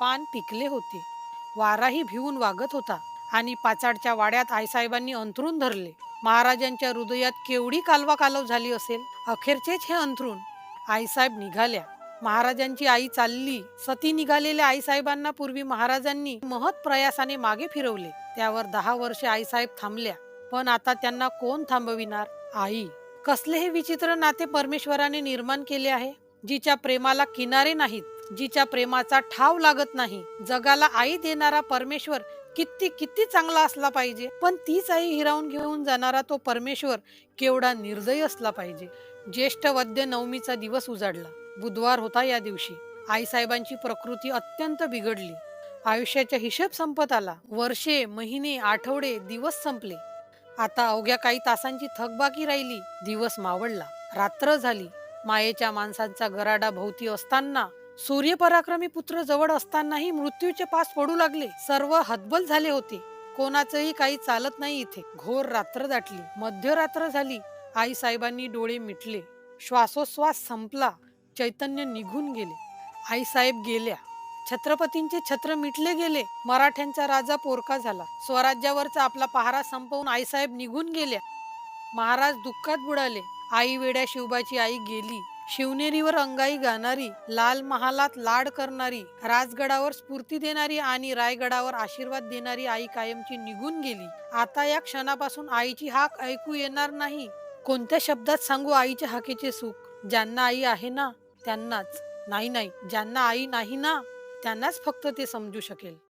पान पिकले होते. वाराही भिवून वागत होता आणि पाचाडच्या वाड्यात आईसाहेबांनी अंथरून धरले. महाराजांच्या हृदयात केवढी कालवा कालव झाली असेल? अखेरचेच हे अंथरून. आईसाहेब निघाल्या. महाराजांची आई चालली. सती निघालेल्या आईसाहेबांना पूर्वी महाराजांनी महत प्रयासाने मागे फिरवले. त्यावर दहा वर्षे आईसाहेब थांबल्या. पण आता त्यांना कोण थांबविणार? आई. कसले हे विचित्र नाते परमेश्वराने निर्माण केले आहे? जिच्या प्रेमाला किनारे नाहीत. जिच्या प्रेमाचा ठाव लागत नाही. जगाला आई देणारा परमेश्वर किती किती चांगला असला पाहिजे. पण तीच आई हिरावून घेऊन जाणारा तो परमेश्वर केवढा निर्दयी असला पाहिजे. ज्येष्ठ वद्य नवमीचा दिवस उजाडला. बुधवार होता या दिवशी. आईसाहेबांची प्रकृती अत्यंत बिघडली. आयुष्याचा हिशेब संपत आला. वर्षे महिने आठवडे दिवस संपले. आता अवघ्या काही तासांची थकबाकी राहिली. दिवस मावळला. रात्र झाली. मायेच्या माणसांचा गराडा भोवती असताना सूर्यपराक्रमी पुत्र जवळ असतानाही मृत्यूचे पास पडू लागले. सर्व हतबल झाले होते. कोणाचंही काही चालत नाही इथे. घोर रात्र दाटली. मध्यरात्र झाली. आई साहेबांनी डोळे मिटले. श्वासोश्वास संपला. चैतन्य निघून गेले. आई साहेब गेल्या. छत्रपतींचे छत्र मिटले गेले. मराठ्यांचा राजा पोरका झाला. स्वराज्यावरचा आपला पहारा संपवून आईसाहेब निघून गेल्या. महाराज दुःखात बुडाले. आई वेड्या शिवबाची आई गेली. शिवनेरीवर अंगाई गाणारी लाल महालात लाड करणारी राजगडावर स्फूर्ती देणारी आणि रायगडावर आशीर्वाद देणारी आई कायमची निघून गेली. आता या क्षणापासून आईची हाक ऐकू येणार नाही. कोणत्या शब्दात सांगू आईच्या हाकेचे सुख? ज्यांना आई आहे ना त्यांनाच. नाही नाही. ज्यांना आई नाही ना त्यांनाच फक्त ते समजू शकेल.